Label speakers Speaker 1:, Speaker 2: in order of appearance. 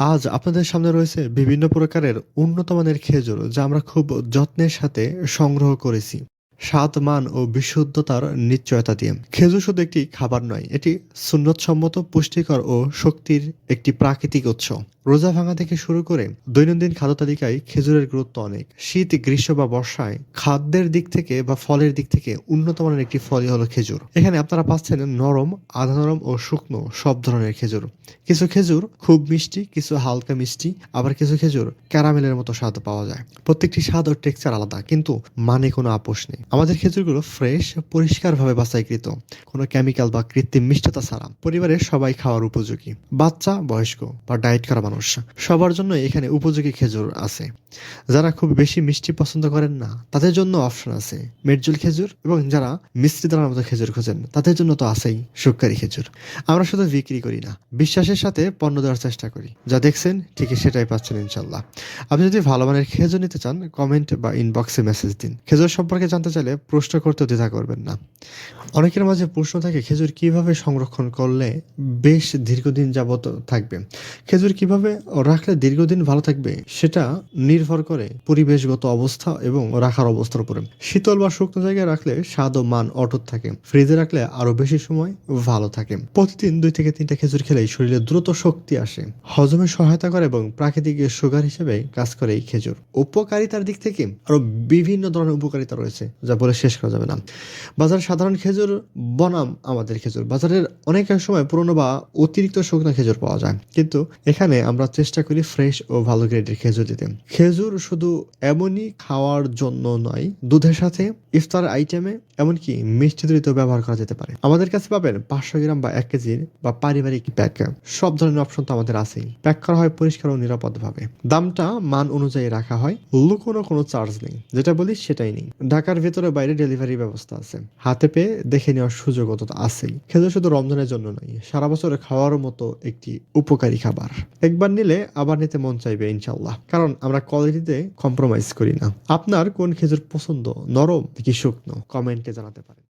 Speaker 1: আজ আপনাদের সামনে রয়েছে বিভিন্ন প্রকারের উন্নত মানের খেজুর যা আমরা খুব যত্নের সাথে সংগ্রহ করেছি। স্বাদ, মান ও বিশুদ্ধতার নিশ্চয়তা দিয়ে। খেজুর শুধু একটি খাবার নয়, এটি সুন্নতসম্মত, পুষ্টিকর ও শক্তির একটি প্রাকৃতিক উৎস। রোজা ভাঙা থেকে শুরু করে দৈনন্দিন খাদ্য তালিকায় খেজুরের গুরুত্ব অনেক। শীত, গ্রীষ্ম বা বর্ষায় খাদ্যের দিক থেকে বা ফলের দিক থেকে উন্নত মানের একটি ফলই হলো খেজুর। এখানে আপনারা পাচ্ছেন নরম, আধা নরম ও শুকনো সব ধরনের খেজুর। কিছু খেজুর খুব মিষ্টি, কিছু হালকা মিষ্টি, আবার কিছু খেজুর ক্যারামেলের মতো স্বাদ পাওয়া যায়। প্রত্যেকটি স্বাদ ও টেক্সচার আলাদা, কিন্তু মানে কোনো আপোষ নেই। আমাদের খেজুরগুলো ফ্রেশ, পরিষ্কারভাবে বাছাইকৃত। কোনো কেমিক্যাল বা কৃত্রিম মিষ্টতা ছাড়া। পরিবারের সবাই খাওয়ার উপযোগী। বাচ্চা, বয়স্ক বা ডায়েট করা মানুষ। সবার জন্য এখানে উপযোগী খেজুর আছে। যারা খুব বেশি মিষ্টি পছন্দ করেন না, তাদের জন্য অপশন আছে মেরজুল খেজুর এবং যারা মিষ্টি দানার মতো খেজুর খোঁজেন, তাদের জন্য তো আছেই সুকারি খেজুর। আমরা শুধু বিক্রি করি না, বিশ্বাসের সাথে পণ্য দেওয়ার চেষ্টা করি। যা দেখছেন, ঠিকই সেটাই পাচ্ছেন ইনশাল্লাহ আপনি যদি ভালো মানের খেজুর নিতে চান কমেন্ট বা ইনবক্সে মেসেজ দিন। খেজুর সম্পর্কে জানতে চাইলে প্রশ্ন করতে দ্বিধা করবেন না। অনেকের মাঝে প্রশ্ন থাকে, খেজুর কীভাবে সংরক্ষণ করলে বেশ দীর্ঘদিন যাবত থাকবে? খেজুর কীভাবে রাখলে দীর্ঘদিন ভালো থাকবে সেটা নির্ভর করে পরিবেশগত অবস্থা এবং রাখার অবস্থার উপরে। শীতল বা শুকনো জায়গায় রাখলে স্বাদ ও মান অটুট থাকে। ফ্রিজে রাখলে আরও বেশি সময় ভালো থাকে। প্রতিদিন দুই থেকে তিনটা খেজুর খেলেই শরীরে দ্রুত শক্তি আসে। হজমে সহায়তা করে এবং প্রাকৃতিক সুগার হিসেবে কাজ করে এই খেজুর। উপকারিতার দিক থেকে আরও বিভিন্ন ধরনের উপকারিতা রয়েছে, যা বলে শেষ করা যাবে না। বাজারে সাধারণ খেজুর বনাম আমাদের খেজুর। বাজারের অনেক সময় পুরনো বা অতিরিক্ত শুকনো খেজুর পাওয়া যায়। কিন্তু এখানে আমরা চেষ্টা করি ফ্রেশ ও ভালো গ্রেডের খেজুর দিতে। খেজুর শুধু এমনই খাওয়ার জন্য নয়, দুধের সাথে ইফতার আইটেমে এমনকি মিষ্টি দইতেও ব্যবহার করা যেতে পারে। আমাদের কাছে পাবেন পাঁচশো গ্রাম বা এক কেজির বা পারিবারিক প্যাক। সব ধরনের অপশন তো আমাদের আছেই। প্যাক করা হয় পরিষ্কার ও নিরাপদভাবে। দামটা মান অনুযায়ী রাখা হয়, লুকোনো কোনো চার্জ নেই। যেটা বলি সেটাই নেই। ঢাকার ভেতরে বাইরে ডেলিভারি ব্যবস্থা আছে। হাতে পেয়ে দেখে নেওয়ার সুযোগ অত আছেই। খেজুর শুধু রমজানের জন্য নয়, সারা বছর খাওয়ার মতো একটি উপকারী খাবার। একবার নিলে আবার নিতে মন চাইবে ইনশাল্লাহ কারণ আমরা কোয়ালিটিতে কম্প্রোমাইজ করি না। আপনার কোন খেজুর পছন্দ? নরম কি শুকনো? কমেন্টে জানাতে পারেন।